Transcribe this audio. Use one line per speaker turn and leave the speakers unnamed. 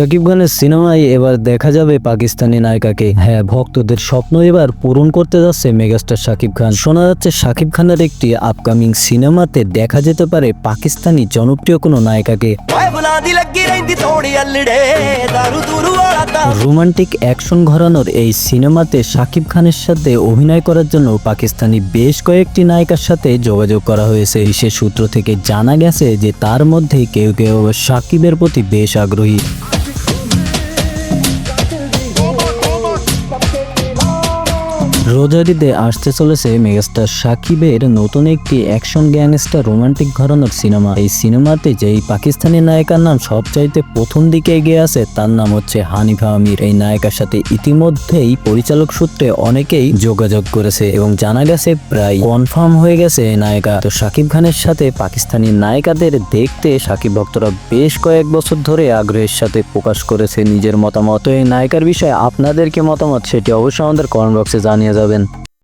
শাকিব খানের সিনেমায় এবার দেখা যাবে পাকিস্তানি নায়িকাকে। হ্যাঁ ভক্তদের স্বপ্ন এবার পূরণ করতে যাচ্ছে মেগাস্টার শাকিব খান। শোনা যাচ্ছে শাকিব খানের একটি আপকামিং সিনেমাতে দেখা যেতে পারে পাকিস্তানি জনপ্রিয় কোনো নায়িকাকে। রোমান্টিক অ্যাকশন ঘরানোর এই সিনেমাতে শাকিব খানের সাথে অভিনয় করার জন্য পাকিস্তানি বেশ কয়েকটি নায়িকার সাথে যোগাযোগ করা হয়েছে। সে সূত্র থেকে জানা গেছে যে তার মধ্যে কেউ কেউ শাকিবের প্রতি বেশ আগ্রহী। রোজারিতে আসতে চলেছে মেগাস্টার সাকিবের নতুন একটি অ্যাকশন গ্যাংস্টার রোমান্টিক ঘরানোর সিনেমা। এই সিনেমাতে যেই পাকিস্তানি নায়িকার নাম সবচাইতে প্রথম দিকে এগিয়ে আছে, তার নাম হচ্ছে হানিফা আমির। এই নায়িকার সাথে ইতিমধ্যেই পরিচালক সূত্রে অনেকেই যোগাযোগ করেছে এবং জানা গেছে প্রায় কনফার্ম হয়ে গেছে এই নায়িকা। তো সাকিব খানের সাথে পাকিস্তানি নায়িকাদের দেখতে সাকিব ভক্তরা বেশ কয়েক বছর ধরে আগ্রহের সাথে প্রকাশ করেছে নিজের মতামত। এই নায়িকার বিষয়ে আপনাদের কি মতামত, সেটি অবশ্যই আমাদের কমেন্ট বক্সে জানিয়ে যাবেন